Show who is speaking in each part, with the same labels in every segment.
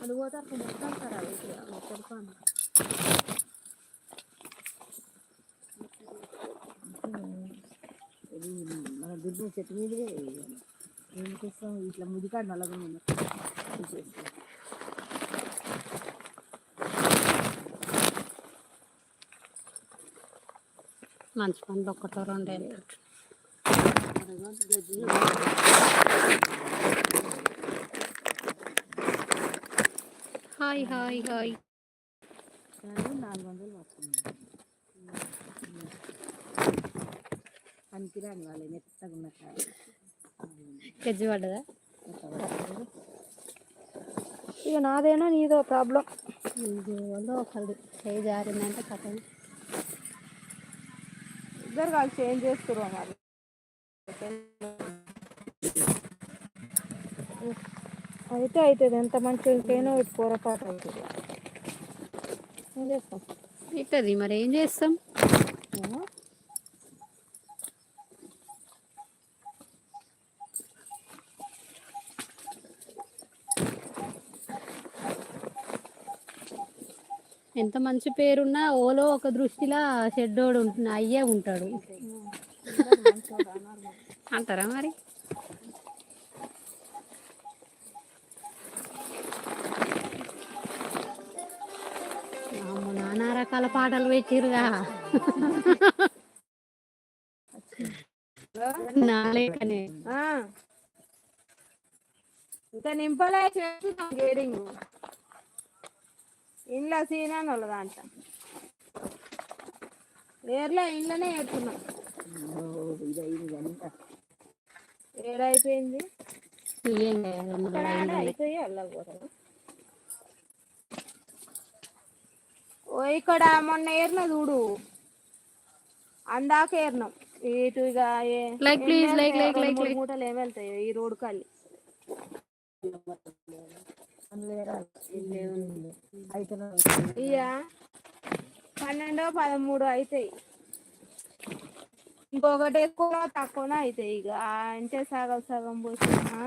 Speaker 1: అది పోతే అక్కడ మొత్తం ఖరాబ్ అవుతుంది మొత్తం పండు
Speaker 2: ఇది దుర్గు చెట్టు మీదే ఏం చేస్తాం? ఇట్లా ముదికాడు నల్లగా ఉంది. తీసేస్తాం.
Speaker 1: మంచి పండ్లు ఒక్కటో రెండే హాయ్ హాయ్ హాయ్.
Speaker 2: నాలుగు వందలు పడుతుంది పనికిరాని వాళ్ళు మెత్తగా ఉన్న.
Speaker 1: గజ్జి పడ్డదా? ఇక నాదేనా నీదో ప్రాబ్లం? ఇది వాళ్ళు ఒకరిది చేయి జారిందంటే కథ.
Speaker 2: ఇద్దరు కలిసి చేంజ్ చేస్తారు మరి.
Speaker 1: అయితే అవుతుంది ఎంత మంచికైనా ఇటు పొరపాటు అవుతుంది ఏం చేస్తాం? అవుతుంది మరి ఏం చేస్తాం? ఎంత మంచి పేరున్నా ఓలో ఒక దృష్టిలా షెడ్డోడు ఉంటున్నా అయ్యే ఉంటాడు. అంటారా మరి? నానా రకాల పాటలు పెట్టిరుగా
Speaker 2: ఆ. ఇంకా నింపలే చేస్తున్నాం గేడింగ్ ఇంట్లో సీనాను వాళ్ళదంట ఏర్లో ఇంట్లోనే ఏడుతున్నాం. ఏడైపోయింది. అయిపోయి వెళ్ళకపోతాం ఓ ఇక్కడ మొన్న ఏరిన చూడు. అందాక ఏరినాం. ఇటు ఇక. మూటలు ఏం వెళ్తాయి ఈ రోడ్డు కల్లి ఇక పన్నెండో పదమూడు అవుతాయి ఇంకొకటి ఎక్కువ తక్కువనే అవుతాయి ఇక అంటే సగం సగం ఆ?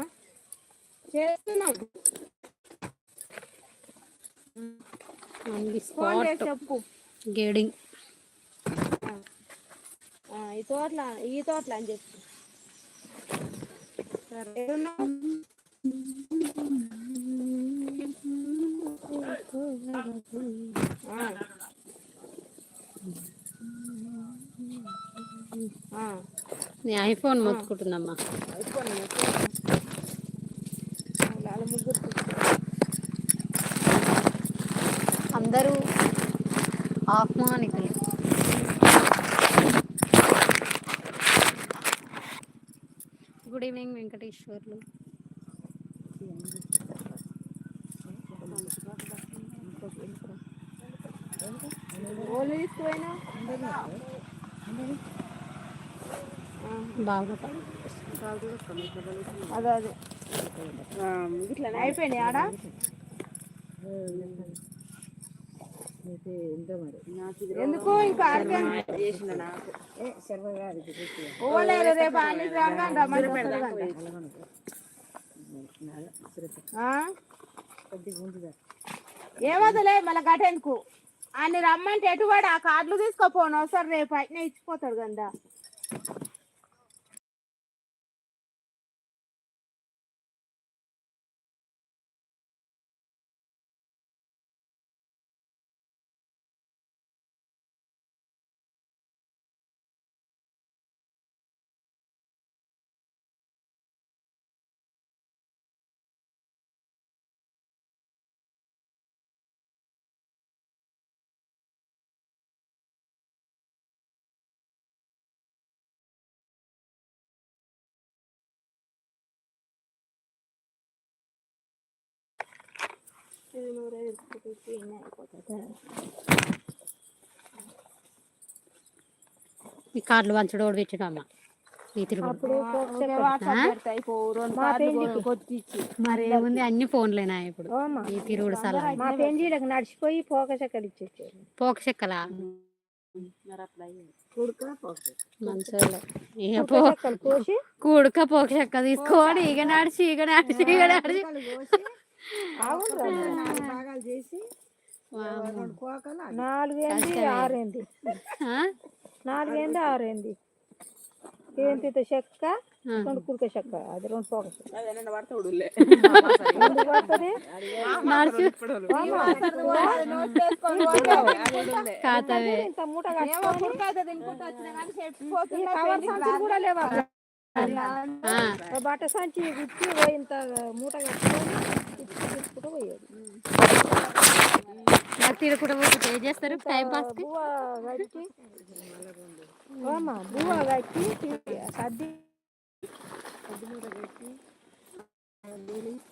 Speaker 2: చేస్తున్నాం. ఫోన్. చేసి చెప్పు.
Speaker 1: గేడింగ్.
Speaker 2: ఈ తోటల ఈ తోటల అని చెప్పు. సరే ఏడున్నావు? ఆ. ఆ,
Speaker 1: నీ ఐఫోన్ మొత్తుకుంటుందమ్మా
Speaker 2: ముగ్గురు
Speaker 1: అందరూ ఆహ్వానికులు గుడ్ ఈవినింగ్ వెంకటేశ్వర్లు. బాగా
Speaker 2: అదే అదే. ఇట్లా అయిపోయినాయి ఆడ? ఎందుకు? ఇంకా అర్జెంట్ పోలేరు రేపు అన్ని రాగానే మళ్ళీ గటెన్కు ఆయన రమ్మంటే ఎటువాడు ఆ కార్డులు తీసుకోపోను. ఒకసారి రేపు అయినా ఇచ్చిపోతాడు కదా
Speaker 1: ఈ కార్లు వంచడం ఓడి పెట్టాడు అమ్మ మరేముంది అన్ని ఫోన్లేనా ఇప్పుడు? ఈ తిరుగుడు
Speaker 3: సలహా. నడిచిపోయి పోక చెక్కలు ఇచ్చే
Speaker 1: పోక చెక్కలా? కూడక పోక చెక్క తీసుకోండి ఇక నడిచి ఇక నడిచి ఇక నడిచి.
Speaker 4: భాగాలు చేసి.
Speaker 3: నాలుగేంది? ఆరేంది.
Speaker 1: ఆ?
Speaker 3: నాలుగేంది? ఆరేంది. ఏంటి చెక్క. రెండు కురిక చెక్క. అది రెండు పోక చెక్క. మూట కూడా లేవా? బట్ట సంచి ఇచ్చి ఇంత మూట కట్టుకొని ఇచ్చి పోయేది.
Speaker 1: పోతే ఏం చేస్తారు? టైం పాస్కి?
Speaker 3: బువ్వ కట్టి ఓమ్మా బువ్వ కట్టి తీ- సర్ది.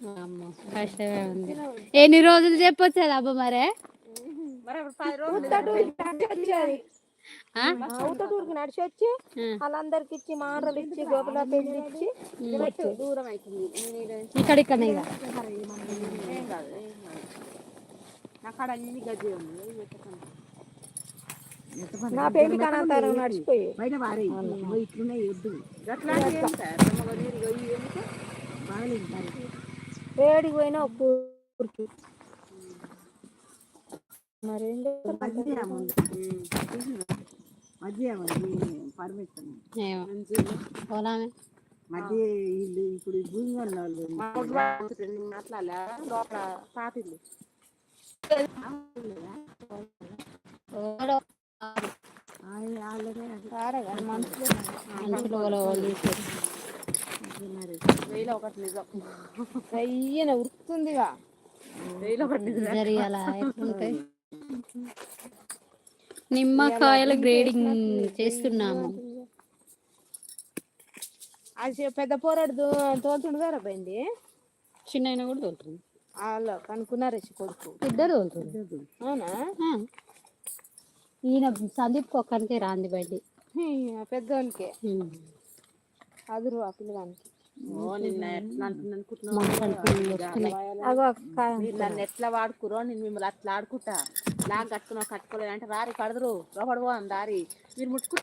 Speaker 1: వామ్మో, కష్టమే ఉంది. ఎన్ని రోజులు చెప్పొచ్చేది అబ్బా మరే?
Speaker 4: పది రోజులు
Speaker 3: ఉత్తటూరుకి నడిచి వచ్చి. వాళ్ళందరికి ఇచ్చి మారలు ఇచ్చి గోపుల పెళ్ళి ఇచ్చి.
Speaker 4: దూరం అవుతుంది
Speaker 1: ఇక్కడ ఇక్కడ ఇక
Speaker 4: ఏం కాదు ఏం కాదు. నా కాడ అన్ని గజ్జి ఉంది.
Speaker 3: నా పెళ్ళి కనంతారం నడిచిపోయి.
Speaker 4: నీరు ఇగో ఇవి ఎందుకు?
Speaker 3: ఏడికి పోయినా ఒక్క ఊరికి
Speaker 1: పోలామే
Speaker 4: మా ఊరు వాళ్ళు నేను మాట్లాడలే. లోపల పాతిల్లు
Speaker 3: రారే కానీ మనుషులు
Speaker 1: మనుషులు ఓలో ఓలు తీసేది.
Speaker 4: వెయ్యిలో ఒకటి నిజం.
Speaker 3: ఉరుకుతుందిగా.
Speaker 4: వెయ్యిలో ఒకటి నిజం
Speaker 1: జరిగాల ఎట్లుంటాయి? నిమ్మకాయల గ్రేడింగ్ చేస్తున్నాము.
Speaker 3: అది పెద్ద పోరాడు తోలుతుండు కదా పోయింది?
Speaker 1: చిన్న కూడా తోలుతుంది.
Speaker 3: వాళ్ళు కనుక్కున్నారు కొడుకు?
Speaker 1: ఇద్దరు తోలుతుంది
Speaker 3: అవునా.
Speaker 1: ఈయన సందీప్ ఒక్కనికే రాంది బండి.
Speaker 3: పెద్దోళ్ళకే. అదురు ఆ పిల్లగానికి.
Speaker 4: నిన్న ఎట్లా వాడుకురో నేను మిమ్మల్ని అట్లా ఆడుకుంటా. లాగా కట్టుకున్నావు కట్టుకోలేదు అంటే రారి కడదురు. లోపడి పోదాం దారి. మీరు ముట్టుకు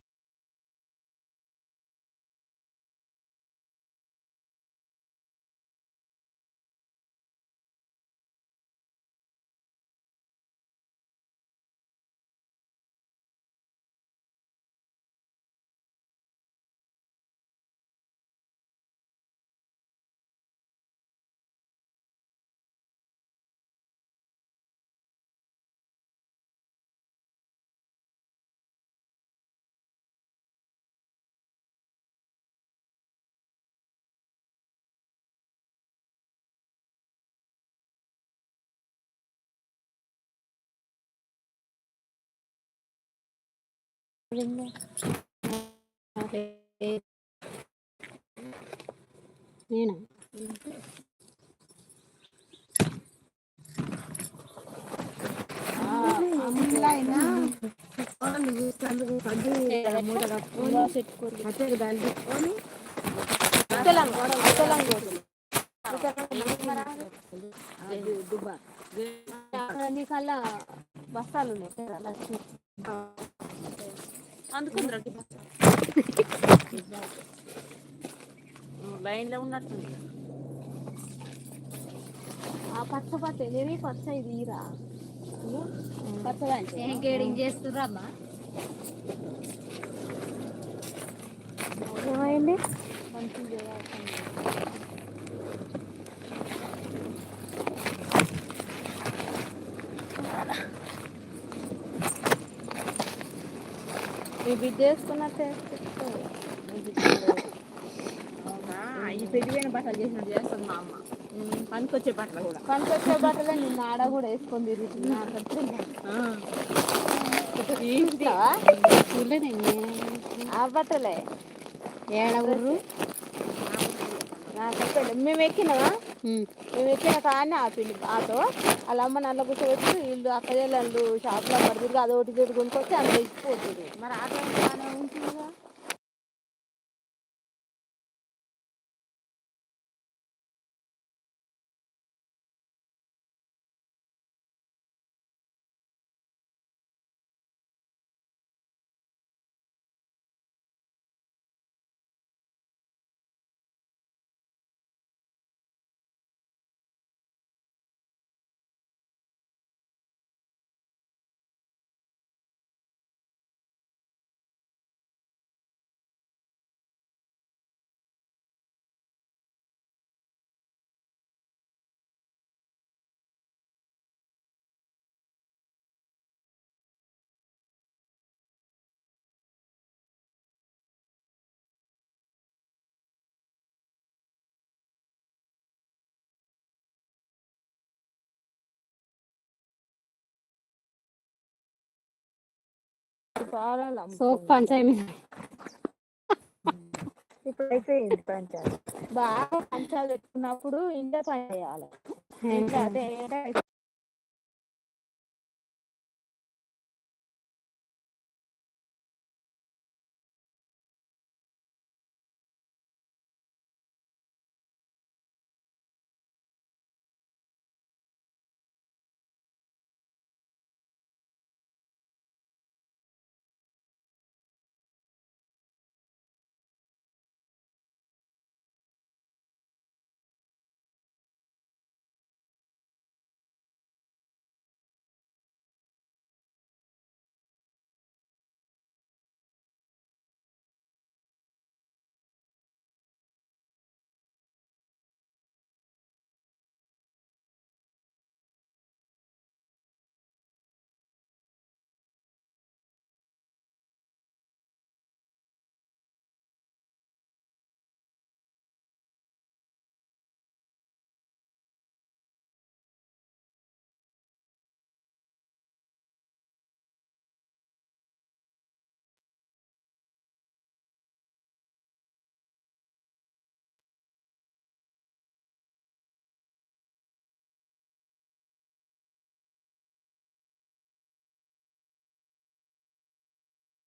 Speaker 1: నేనా
Speaker 3: నీకల్లా బస్తాలు ఉన్నాయి లక్ష్మి.
Speaker 4: అందుకుందిరా లైన్లో ఉన్నట్టుంది.
Speaker 3: ఆ పచ్చ పచ్చ ఎనిమి పచ్చ ఇది ఈరా.
Speaker 1: ఏం
Speaker 3: ఏమైంది? ఈ బిడ్డ వేసుకున్నట్టే
Speaker 4: అవునా? ఈ పెరిగిపోయిన బట్టలు చేసినట్టు చేస్తుంది మా అమ్మ. పనికొచ్చే బట్టలు కూడా.
Speaker 3: పనికొచ్చే బట్టలే నిన్న ఆడ కూడా వేసుకొని ఆ. బట్టలే.
Speaker 1: ఏడ ఊరు?
Speaker 3: నాకు మేము ఎక్కినామా
Speaker 2: మేము ఎక్కిన కానీ ఆపింది. ఆటో వాళ్ళ అమ్మ నల్ల కూర్చోవచ్చు వీళ్ళు అక్కజల్లు షాప్లో పడుతుంది అదొకటి ఒకటి కొనుక్కొచ్చి అందులో ఇచ్చిపోతుంది.
Speaker 3: మరి ఆటో బాగానే ఉంటుందిగా పాలాలు
Speaker 1: సోప్ పంచాయి మీద
Speaker 3: ఇప్పుడు అయిపోయింది పంచాయతీ.
Speaker 2: బాగా పంచాలు పెట్టుకున్నప్పుడు ఇంట్లో పని చేయాలి. అదే